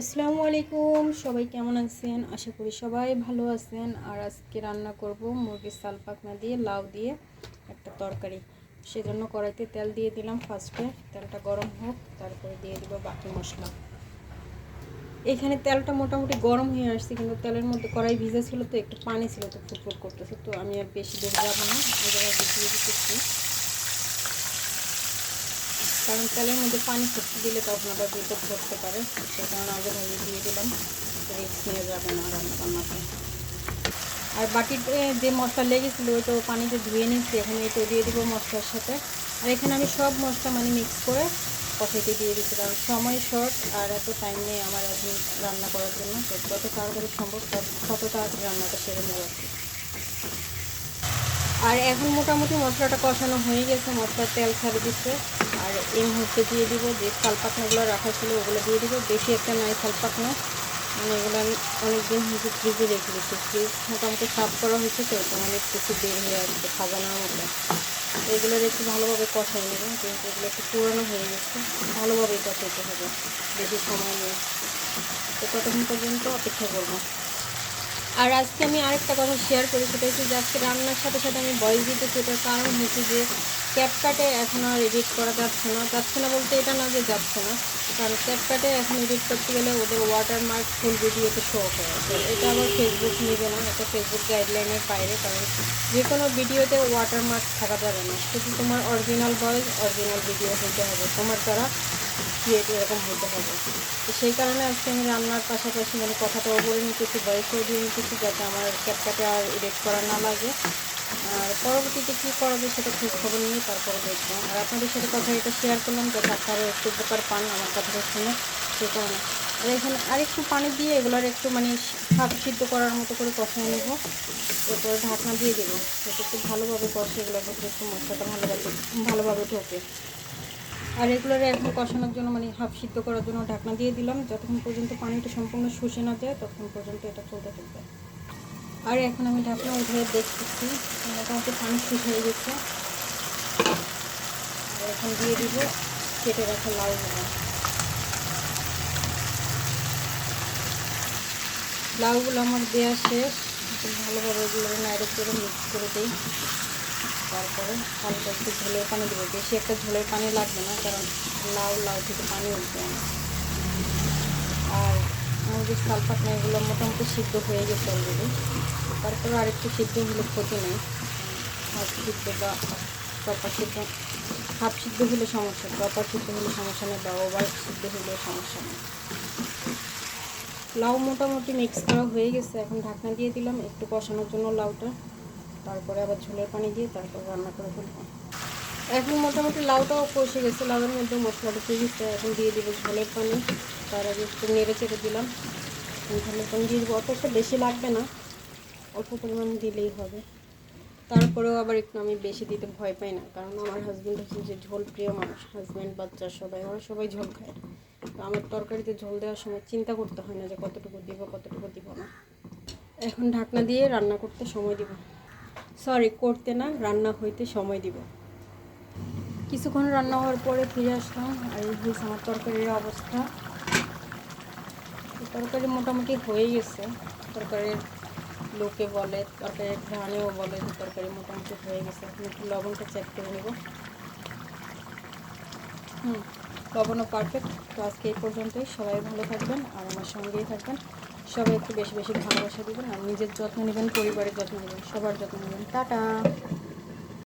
আসসালামু আলাইকুম, সবাই কেমন আছেন? আশা করি সবাই ভালো আছেন। আর আজকে রান্না করব মুরগির সাল পাকনা দিয়ে, লাউ দিয়ে একটা তরকারি। সেজন্য কড়াইতে তেল দিয়ে দিলাম ফার্স্টে। তেলটা গরম হোক, তারপরে দিয়ে দিব বাকি মশলা। এখানে তেলটা মোটামুটি গরম হয়ে আসছে, কিন্তু তেলের মধ্যে কড়াই ভিজা ছিল তো, একটু পানি ছিল তো ফুটফুট করতেছে। তো আমি আর বেশি দূর যাব না জায়গায় বেশি বেশি করছি। কারণ তেলের মধ্যে পানি ফুটতে দিলে তখন আবার বিপদ করতে পারে। সেই কারণে আগে ভাবে দিয়ে দিলাম। রিক্স নিয়ে যাবে না রান্না আর বাটিতে যে মশলা লেগেছিলো ওইটাও পানিতে ধুয়ে নিচ্ছি এখন এটাও দিয়ে দিব মশলার সাথে। আর এখানে আমি সব মশলা মানে মিক্স করে কফিতে দিয়ে দিচ্ছি কারণ সময় শর্ট আর এত টাইম নেই আমার এখন রান্না করার জন্য। তো যত তাড়াতাড়ি সম্ভব তত তাড়াতাড়ি রান্নাটা সেরে নেব আর এখন মোটামুটি মশলাটা কষানো হয়ে গেছে। মশলার তেল ছাড়ে দিচ্ছে। এই মুহূর্তে দিয়ে দিব যে শালপাকনাগুলো রাখা ছিল, ওগুলো দিয়ে দিব। বেশি একটা নয় শালপাকনা মানে এগুলো আমি অনেক দিন হয়েছে ফ্রিজে রেখে দিচ্ছি ফ্রিজ মোটামুটি সাফ করা হয়েছে তো অনেক কিছু বের হয়ে আসছে খাজানোর মতো। তো এগুলোর একটু ভালোভাবে কষাই নেব, কিন্তু এগুলো একটু পুরনো হয়ে গেছে। ভালোভাবে কষাইতে হবে, বেশি সময় নিয়ে তো ততক্ষণ পর্যন্ত অপেক্ষা করব। আর আজকে আমি আরেকটা কথা শেয়ার করি, সেটা হচ্ছে যে আজকে রান্নার সাথে সাথে আমি ভয়েস দিতেছি এটার কারণ হচ্ছে যে ক্যাপকাটে এখন আর এডিট করা যাচ্ছে না। যাচ্ছে না বলতে এটা না যে যাচ্ছে না। কারণ ক্যাপকাটে এখন এডিট করতে গেলে ওদের ওয়াটারমার্ক ফুল ভিডিওতে শো করে তো এটা আবার ফেসবুক নেবে না। এটা ফেসবুক গাইডলাইনের বাইরে। কারণ যে কোনো ভিডিওতে ওয়াটারমার্ক থাকা যাবে না। শুধু তোমার অরিজিনাল ভয়েস অরিজিনাল ভিডিও হইতে হবে। তোমার দ্বারা ক্রিয়েট এরকম হতে হবে। তো সেই কারণে আজকে আমি রান্নার পাশাপাশি মানে কথাটাও বলে নিতেছি বয়সও দিয়ে নিতেছি যাতে আমার ক্যাপকাটে আর এডিট করা না লাগে। আর পরবর্তীতে কী করাবে সেটা খোঁজ খবর নিয়ে তারপরে দেখব। আর আপনাদের সাথে কথা এটা শেয়ার করলাম, যাতে আপনারা একটু উপকার পান আমার কথাটা শুনে সে কারণে। আর এখানে আরেকটু পানি দিয়ে এগুলোর একটু মানে ভাব সিদ্ধ করার মতো করে কষায় নেব। এরপরে ঢাকনা দিয়ে দেবো। যাতে একটু ভালোভাবে কষে এগুলোর মধ্যে একটু মশলাটা ভালোভাবে ভালোভাবে ঢোকে। আর এগুলোরে এখন কষানোর জন্য মানে হাফ সিদ্ধ করার জন্য ঢাকনা দিয়ে দিলাম। যতক্ষণ পর্যন্ত পানিটা সম্পূর্ণ শুষে না যায়, ততক্ষণ পর্যন্ত এটা চলতে থাকবে। আর এখন আমি ঢাকনা উঠে দেখতেছি। মোটামুটি পানি শুষ হয়ে গেছে। আর এখন দিয়ে দিব কেটে রাখা লাউগুলো লাউগুলো আমার দেওয়া শেষ। ভালোভাবে এগুলো নাইরে করে মিক্স করে দিই। তারপরে হালকা একটু ঝোলের পানি দেবো। বেশি একটা ঝোলের পানি লাগবে না, কারণ লাউ লাউ থেকে পানি উঠবে আর মুরগির শাল পাকনা এগুলো মোটামুটি সিদ্ধ হয়ে গেছে অলরেডি তারপরে আরেকটু সিদ্ধ হলে ক্ষতি নেই। হাফ সিদ্ধ বা প্রপার সিদ্ধ হাফ সিদ্ধ হলে সমস্যা প্রপার সিদ্ধ হলে সমস্যা নেই বা ওভার সিদ্ধ হলেও সমস্যা নেই। লাউ মোটামুটি মিক্স করা হয়ে গেছে। এখন ঢাকনা দিয়ে দিলাম একটু কষানোর জন্য লাউটা। তারপরে আবার ঝোলের পানি দিয়ে তারপর রান্না করে ফেলব। এখন মোটামুটি লাউটাও কষে গেছে। লাউয়ের মধ্যে মশলা ঢুকে গেছে এখন দিয়ে দিব ঝোলের পানি। তার আগে একটু নেড়ে চেড়ে দিলাম। ঝোলের পানি দিয়ে দেবো। অত একটা বেশি লাগবে না। অল্প পরিমাণ দিলেই হবে। তারপরেও আবার একটু আমি বেশি দিতে ভয় পাই না। কারণ আমার হাজব্যান্ড হচ্ছে যে ঝোল প্রিয় মানুষ। হাজব্যান্ড বাচ্চা সবাই, ওরা সবাই ঝোল খায়। তো আমার তরকারিতে ঝোল দেওয়ার সময় চিন্তা করতে হয় না যে কতটুকু দিব কতটুকু দিব না। এখন ঢাকনা দিয়ে রান্না করতে সময় দিব। সরি করতে না, রান্না হইতে সময় দিব। কিছুক্ষণ রান্না হওয়ার পরে ফিরে আসলাম আর এই হয়েছে আমার তরকারির অবস্থা। তরকারি মোটামুটি হয়ে গেছে। তরকারির লোকে বলে, তরকারির ঘ্রাণেও বলে যে তরকারি মোটামুটি হয়ে গেছে। এখন একটু লবণটা চেক করে নেব। হুম, লবণও পারফেক্ট তো আজকে এই পর্যন্তই। সবাই ভালো থাকবেন আর আমার সঙ্গেই থাকবেন। সবাই একটু বেশি বেশি ভালোবাসা দেবেন আর নিজের যত্ন নেবেন, পরিবারের যত্ন নেবেন, সবার যত্ন নেবেন। টাটা!